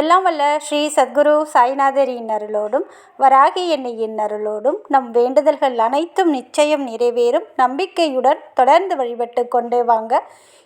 எல்லாம் வல்ல ஸ்ரீ சத்குரு சாய்நாதரின் அருளோடும் வராகி எண்ணெயின் அருளோடும் நம் வேண்டுதல்கள் அனைத்தும் நிச்சயம் நிறைவேறும். நம்பிக்கையுடன் தொடர்ந்து வழிபட்டு கொண்டே வாங்க.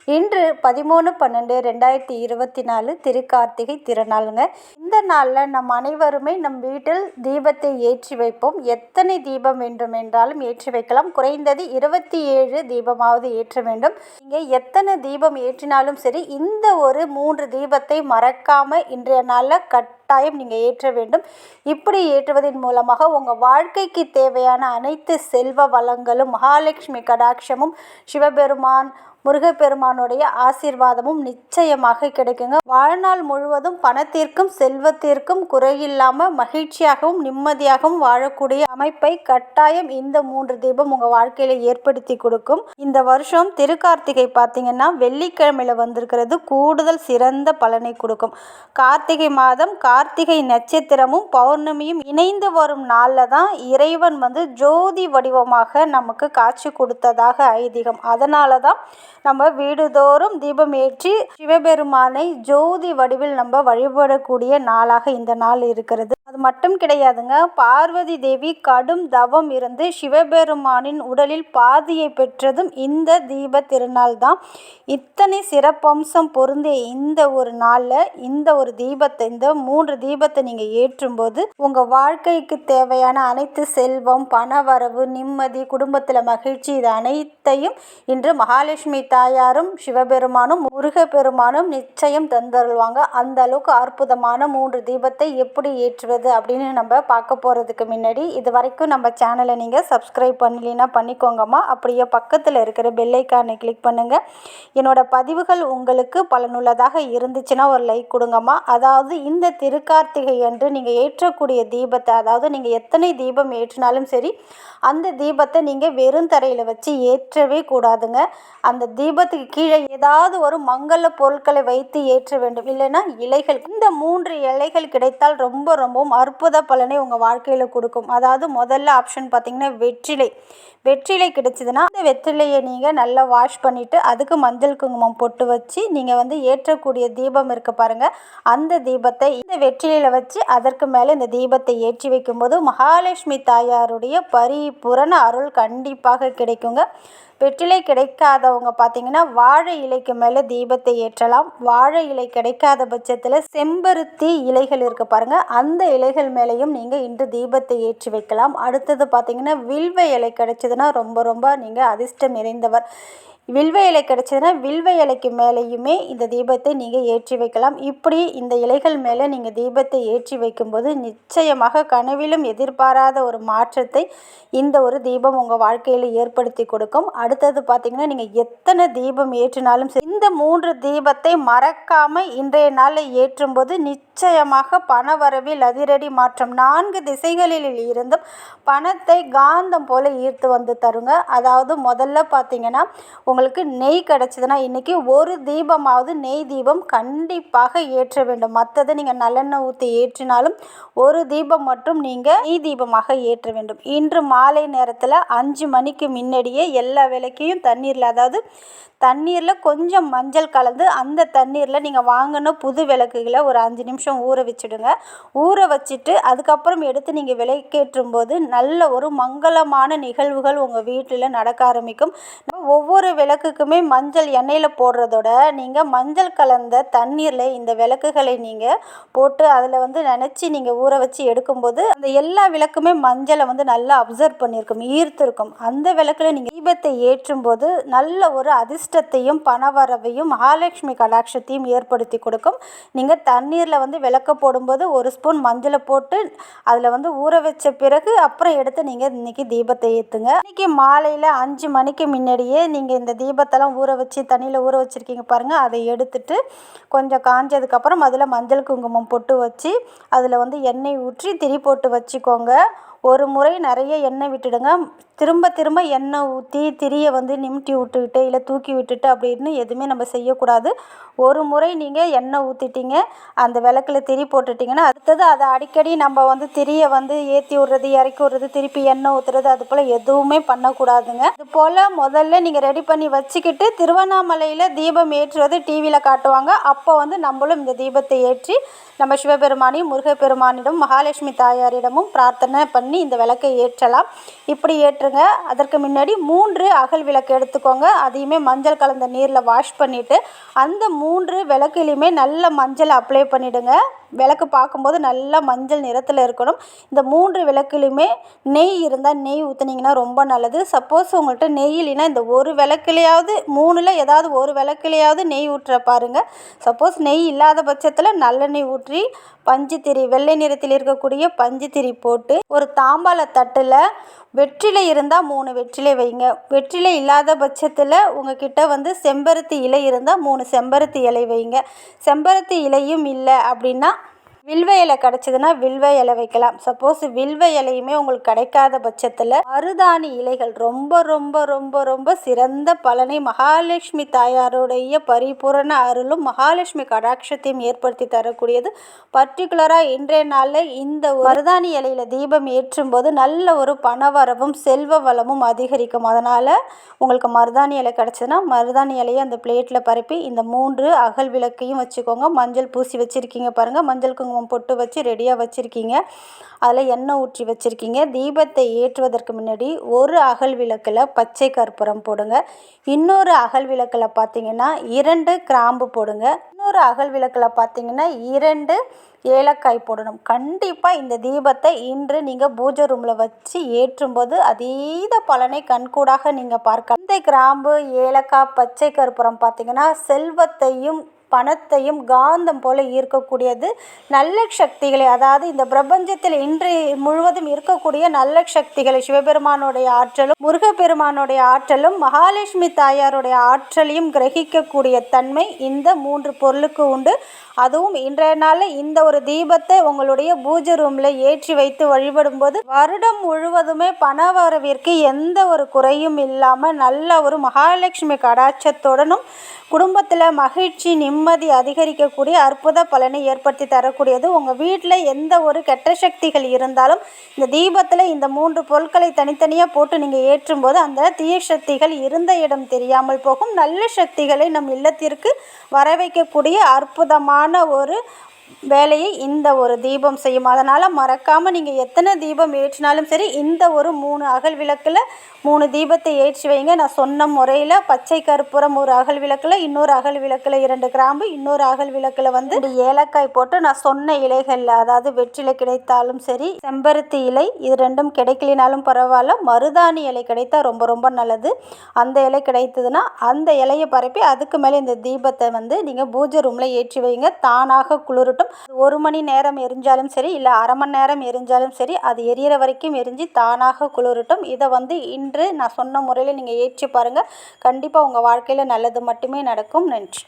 இன்று பதிமூணு பன்னெண்டு ரெண்டாயிரத்தி இருபத்தி நாலு திருக்கார்த்திகை திருநாளுங்க. இந்த நாளில் நம் அனைவருமே நம் வீட்டில் தீபத்தை ஏற்றி வைப்போம். எத்தனை தீபம் வேண்டும் என்றாலும் ஏற்றி வைக்கலாம். குறைந்தது இருபத்தி ஏழு தீபமாவது ஏற்ற வேண்டும். நீங்கள் எத்தனை தீபம் ஏற்றினாலும் சரி இந்த ஒரு மூன்று தீபத்தை மறக்காமல் இன்றைய நாளில் கட்டாயம் நீங்கள் ஏற்ற வேண்டும். இப்படி ஏற்றுவதன் மூலமாக உங்கள் வாழ்க்கைக்கு தேவையான அனைத்து செல்வ வளங்களும் மகாலட்சுமி கடாட்சமும் சிவபெருமான் முருகப்பெருமானுடைய ஆசீர்வாதமும் நிச்சயமாக கிடைக்குங்க. வாழ்நாள் முழுவதும் பணத்திற்கும் செல்வத்திற்கும் குறையில்லாமல் மகிழ்ச்சியாகவும் நிம்மதியாகவும் வாழக்கூடிய அமைப்பை கட்டாயம் இந்த மூன்று தீபம் உங்கள் வாழ்க்கையில் ஏற்படுத்தி கொடுக்கும். இந்த வருஷம் திருக்கார்த்திகை பார்த்தீங்கன்னா வெள்ளிக்கிழமையில் வந்திருக்கிறது. கூடுதல் சிறந்த பலனை கொடுக்கும். கார்த்திகை மாதம் கார்த்திகை நட்சத்திரமும் பௌர்ணமியும் இணைந்து வரும் நாளில் தான் இறைவன் வந்து ஜோதி வடிவமாக நமக்கு காட்சி கொடுத்ததாக ஐதீகம். அதனால தான் நம்ம வீடுதோறும் தீபம் ஏற்றி சிவபெருமானை ஜோதி வடிவில் நம்ம வழிபடக்கூடிய நாளாக இந்த நாள் இருக்கிறது. மட்டும் கிடையாதுங்க. பார்வதி தேவி கடும் தவம் இருந்து சிவபெருமானின் உடலில் பாதியை பெற்றதும் இந்த தீப திருநாள் தான். இத்தனை சிறப்பம்சம் பொருந்திய இந்த ஒரு நாளில் இந்த ஒரு தீபத்தை இந்த மூன்று தீபத்தை நீங்கள் ஏற்றும்போது உங்கள் வாழ்க்கைக்கு தேவையான அனைத்து செல்வம் பணவரவு நிம்மதி குடும்பத்தில் மகிழ்ச்சி இது அனைத்தையும் இன்று மகாலட்சுமி தாயாரும் சிவபெருமானும் முருகப்பெருமானும் நிச்சயம் தந்தருள்வாங்க. அந்த அளவுக்கு அற்புதமான மூன்று தீபத்தை எப்படி ஏற்றுவது? அப்படின்னு நம்ம பார்க்க போகிறதுக்கு முன்னாடி இது வரைக்கும் நம்ம சேனலை நீங்கள் சப்ஸ்கிரைப் பண்ணலைன்னா பண்ணிக்கோங்கம்மா. அப்படியே பக்கத்தில் இருக்கிற பெல்லைக்கானை கிளிக் பண்ணுங்கள் என்னோடய பதிவுகள் உங்களுக்கு பலனுள்ளதாக இருந்துச்சுன்னா ஒரு லைக் கொடுங்கம்மா. அதாவது இந்த திருக்கார்த்திகை அன்று நீங்கள் ஏற்றக்கூடிய தீபத்தை அதாவது நீங்கள் எத்தனை தீபம் ஏற்றினாலும் சரி அந்த தீபத்தை நீங்கள் வெறும் தரையில் வச்சு ஏற்றவே கூடாதுங்க. அந்த தீபத்துக்கு கீழே ஏதாவது ஒரு மங்கள பொருட்களை வைத்து ஏற்ற வேண்டும். இல்லைன்னா இலைகள் இந்த மூன்று இலைகள் கிடைத்தால் ரொம்ப ரொம்பவும் அற்புத பலனை உங்கள் வாழ்க்கையில் கொடுக்கும். அதாவது முதல்ல ஆப்ஷன் பார்த்திங்கன்னா வெற்றிலை. வெற்றிலை கிடைச்சதுன்னா அந்த வெற்றிலையை நீங்கள் நல்லா வாஷ் பண்ணிவிட்டு அதுக்கு மஞ்சள் குங்குமம் பொட்டு வச்சு நீங்கள் வந்து ஏற்றக்கூடிய தீபம் இருக்க பாருங்கள் அந்த தீபத்தை இந்த வெற்றிலையில் வச்சு அதற்கு மேலே இந்த தீபத்தை ஏற்றி வைக்கும்போது மகாலட்சுமி தாயாருடைய பரிபூரண அருள் கண்டிப்பாக கிடைக்குங்க. வெற்றிலை கிடைக்காதவங்க பார்த்தீங்கன்னா வாழை இலைக்கு மேலே தீபத்தை ஏற்றலாம். வாழை இலை கிடைக்காத பட்சத்தில் செம்பருத்தி இலைகள் இருக்குது பாருங்கள் அந்த இலை இலைகள் மேலேயும் நீங்கள் இன்று தீபத்தை ஏற்றி வைக்கலாம். அடுத்தது பார்த்தீங்கன்னா வில்வ இலை கிடைச்சதுன்னா ரொம்ப ரொம்ப நீங்கள் அதிர்ஷ்டம் நிறைந்தவர். வில்வ இலை கிடச்சதுன்னா வில்வ இலைக்கு மேலேயுமே இந்த தீபத்தை நீங்கள் ஏற்றி வைக்கலாம். இப்படி இந்த இலைகள் மேலே நீங்கள் தீபத்தை ஏற்றி வைக்கும்போது நிச்சயமாக கனவிலும் எதிர்பாராத ஒரு மாற்றத்தை இந்த ஒரு தீபம் உங்கள் வாழ்க்கையில் ஏற்படுத்தி கொடுக்கும். அடுத்தது பார்த்திங்கன்னா நீங்கள் எத்தனை தீபம் ஏற்றினாலும் சரி இந்த மூன்று தீபத்தை மறக்காமல் இன்றைய நாளில் ஏற்றும்போது நிச்சயமாக பணவரவில் அதிரடி மாற்றம் நான்கு திசைகளில் இருந்தும் பணத்தை காந்தம் போல ஈர்த்து வந்து தருங்க. அதாவது முதல்ல பார்த்தீங்கன்னா உங்களுக்கு நெய் கிடச்சிதுன்னா இன்றைக்கி ஒரு தீபமாவது நெய் தீபம் கண்டிப்பாக ஏற்ற வேண்டும். மற்றதை நீங்கள் நல்லெண்ணெய் ஊற்றி ஏற்றினாலும் ஒரு தீபம் மட்டும் நீங்கள் நெய் தீபமாக ஏற்ற வேண்டும். இன்று மாலை நேரத்தில் அஞ்சு மணிக்கு முன்னாடியே எல்லா விளக்கையும் தண்ணீரில் அதாவது தண்ணீரில் கொஞ்சம் மஞ்சள் கலந்து அந்த தண்ணீரில் நீங்கள் வாங்கின புது விளக்குகளை ஒரு அஞ்சு நிமிஷம் ஊற வச்சுடுங்க. ஊற வச்சுட்டு அதுக்கப்புறம் எடுத்து நீங்கள் விளக்கேற்றும் போது நல்ல ஒரு மங்களமான நிகழ்வுகள் உங்கள் வீட்டில் நடக்க ஆரம்பிக்கும். ஒவ்வொரு விளக்குக்குமே மஞ்சள் எண்ணெயில் போடுறதோட நீங்கள் மஞ்சள் கலந்த தண்ணீரில் இந்த விளக்குகளை நீங்கள் போட்டு அதில் வந்து நினச்சி நீங்கள் ஊற வச்சு எடுக்கும்போது அந்த எல்லா விளக்குமே மஞ்சளை வந்து நல்லா அப்சர்வ் பண்ணியிருக்கும் ஈர்த்திருக்கும். அந்த விளக்கில் நீங்கள் தீபத்தை ஏற்றும் போது நல்ல ஒரு அதிர்ஷ்டத்தையும் பணவரவையும் மகாலட்சுமி கடாட்சத்தையும் ஏற்படுத்தி கொடுக்கும். நீங்கள் தண்ணீரில் வந்து விளக்க போடும்போது ஒரு ஸ்பூன் மஞ்சளை போட்டு அதில் வந்து ஊற வச்ச பிறகு அப்புறம் எடுத்து நீங்கள் இன்றைக்கி தீபத்தை ஏற்றுங்க இன்றைக்கி மாலையில் அஞ்சு மணிக்கு முன்னாடியே நீங்கள் இந்த தீபத்தெல்லாம் ஊற வச்சு தண்ணியில் ஊற வச்சுருக்கீங்க பாருங்கள் அதை எடுத்துட்டு கொஞ்சம் காஞ்சதுக்கப்புறம் அதில் மஞ்சள் குங்குமம் பொட்டு வச்சு அதில் வந்து எண்ணெய் ஊற்றி திரி போட்டு வச்சுக்கோங்க. ஒரு முறை நிறைய எண்ணெய் விட்டுடுங்க. திரும்ப திரும்ப எண்ணெய் ஊற்றி திரியை வந்து நிமிட்டி விட்டுக்கிட்டு இல்லை தூக்கி விட்டுட்டு அப்படின்னு எதுவுமே நம்ம செய்யக்கூடாது. ஒரு முறை நீங்கள் எண்ணெய் ஊற்றிட்டீங்க அந்த விளக்கில் திரி போட்டுட்டிங்கன்னா அடுத்தது அதை அடிக்கடி நம்ம வந்து திரியை வந்து ஏற்றி விட்றது இறக்கி விட்றது திருப்பி எண்ணெய் ஊற்றுறது அது போல் எதுவுமே பண்ணக்கூடாதுங்க. இது போல் முதல்ல நீங்கள் ரெடி பண்ணி வச்சுக்கிட்டு திருவண்ணாமலையில் தீபம் ஏற்றுவது டிவியில் காட்டுவாங்க. அப்போ வந்து நம்மளும் இந்த தீபத்தை ஏற்றி நம்ம சிவபெருமானையும் முருகப்பெருமானிடம் மகாலட்சுமி தாயாரிடமும் பிரார்த்தனை பண்ணி இந்த விளக்கை ஏற்றலாம். இப்படி ஏற்றுங்க. அதற்கு முன்னாடி மூன்று அகல் விளக்கு எடுத்துக்கோங்க. அதையுமே மஞ்சள் கலந்த நீரில் வாஷ் பண்ணிவிட்டு அந்த மூன்று விளக்குலையுமே நல்ல மஞ்சள் அப்ளை பண்ணிவிடுங்க விளக்கு பார்க்கும்போது நல்லா மஞ்சள் நிறத்தில் இருக்கணும். இந்த மூன்று விளக்குலையுமே நெய் இருந்தால் நெய் ஊற்றுனீங்கன்னா ரொம்ப நல்லது. சப்போஸ் உங்கள்கிட்ட நெய் இல்லைன்னா இந்த ஒரு விளக்குலையாவது மூணில் ஏதாவது ஒரு விளக்குலையாவது நெய் ஊற்ற பாருங்கள் சப்போஸ் நெய் இல்லாத பட்சத்தில் நல்லெண்ணெய் ஊற்றி பஞ்சுத்திரி வெள்ளை நிறத்தில் இருக்கக்கூடிய பஞ்சுத்திரி போட்டு ஒரு தாம்பாள தட்டில் வெற்றிலை இருந்தால் மூணு வெற்றிலை வைங்க. வெற்றிலை இல்லாத பட்சத்தில் உங்ககிட்ட வந்து செம்பருத்தி இலை இருந்தால் மூணு செம்பருத்தி இலை வைங்க. செம்பருத்தி இலையும் இல்லை அப்படின்னா வில்வ இலை கிடச்சிதுன்னா வில்வ இலை வைக்கலாம். சப்போஸ் வில்வ இலையுமே உங்களுக்கு கிடைக்காத பட்சத்தில் மருதாணி இலைகள் ரொம்ப ரொம்ப ரொம்ப ரொம்ப சிறந்த பலனை மகாலட்சுமி தாயாருடைய பரிபூரண அருளும் மகாலட்சுமி கடாட்சத்தையும் ஏற்படுத்தி தரக்கூடியது. பர்டிகுலராக இன்றைய நாளில் இந்த மருதாணி இலையில் தீபம் ஏற்றும் போது நல்ல ஒரு பணவரவும் செல்வ வளமும் அதிகரிக்கும். அதனால் உங்களுக்கு மருதாணி இலை கிடச்சதுன்னா மருதாணி இலையை அந்த பிளேட்டில் பரப்பி இந்த மூன்று அகல் விளக்கையும் வச்சுக்கோங்க. மஞ்சள் பூசி வச்சுருக்கீங்க பாருங்கள் மஞ்சள் குங்குமம் பொட்டு வச்சு ரெடியாக வச்சுருக்கீங்க. அதில் எண்ணெய் ஊற்றி வச்சுருக்கீங்க. தீபத்தை ஏற்றுவதற்கு முன்னாடி ஒரு அகல் விளக்கில் பச்சை கற்பூரம் போடுங்க. இன்னொரு அகல் விளக்கில் பார்த்தீங்கன்னா இரண்டு கிராம்பு போடுங்க. இன்னொரு அகல் விளக்கில் பார்த்தீங்கன்னா இரண்டு ஏலக்காய் போடணும். கண்டிப்பாக இந்த தீபத்தை இன்று நீங்கள் பூஜை ரூமில் வச்சு ஏற்றும்போது அதீத பலனை கண்கூடாக நீங்கள் பார்க்கலாம் இந்த கிராம்பு ஏலக்காய் பச்சை கற்பூரம் பார்த்தீங்கன்னா செல்வத்தையும் பணத்தையும் காந்தம் போல ஈர்க்கக்கூடியது நல்ல சக்திகளை அதாவது இந்த பிரபஞ்சத்தில் இன்று முழுவதும் இருக்கக்கூடிய நல்ல சக்திகளை சிவபெருமானுடைய ஆற்றலும் முருகப்பெருமானுடைய ஆற்றலும் மகாலட்சுமி தாயாருடைய ஆற்றலையும் கிரகிக்கக்கூடிய தன்மை இந்த மூன்று பொருளுக்கு உண்டு. அதுவும் இன்றைய நாளில் இந்த ஒரு தீபத்தை உங்களுடைய பூஜை ரூமில் ஏற்றி வைத்து வழிபடும்போது வருடம் முழுவதுமே பண வரவிற்கு எந்த ஒரு குறையும் இல்லாமல் நல்ல ஒரு மகாலட்சுமி கடாட்சத்துடனும் குடும்பத்தில் மகிழ்ச்சி நிம்மதி அதிகரிக்கக்கூடிய அற்புத பலனை ஏற்படுத்தி தரக்கூடியது. உங்கள் வீட்டில் எந்த ஒரு கெட்ட சக்திகள் இருந்தாலும் இந்த தீபத்தில் இந்த மூன்று பொருட்களை தனித்தனியாக போட்டு நீங்கள் ஏற்றும்போது அந்த தீய சக்திகள் இருந்த இடம் தெரியாமல் போகும். நல்ல சக்திகளை நம் இல்லத்திற்கு வர வைக்கக்கூடிய அற்புதமான ஒரு வேலையை இந்த ஒரு தீபம் செய்யும். அதனால் மறக்காமல் நீங்கள் எத்தனை தீபம் ஏற்றினாலும் சரி இந்த ஒரு மூணு அகல் விளக்கில் மூணு தீபத்தை ஏற்றி வைங்க. நான் சொன்ன முறையில் பச்சை கற்பூரம் ஒரு அகல் விளக்கில் இன்னொரு அகல் விளக்கில் இரண்டு கிராம்பு இன்னொரு அகல் விளக்கில் வந்து ஏலக்காய் போட்டு நான் சொன்ன இலைகளில் அதாவது வெற்றிலை கிடைத்தாலும் சரி செம்பருத்தி இலை இது ரெண்டும் கிடைக்கலினாலும் பரவாயில்ல. மருதாணி இலை கிடைத்தால் ரொம்ப ரொம்ப நல்லது. அந்த இலை கிடைத்ததுன்னா அந்த இலையை பரப்பி அதுக்கு மேலே இந்த தீபத்தை வந்து நீங்கள் பூஜை ரூமில் ஏற்றி வைங்க. தானாக இருக்கட்டும். ஒரு மணி நேரம் எரிஞ்சாலும் சரி இல்லை அரை மணி நேரம் எரிஞ்சாலும் சரி அது எரியிற வரைக்கும் எரிஞ்சு தானாக குளிரட்டும். இதை வந்து இன்று நான் சொன்ன முறையில் நீங்கள் ஏற்றி பாருங்கள் கண்டிப்பாக உங்கள் வாழ்க்கையில் நல்லது மட்டுமே நடக்கும். நன்றி.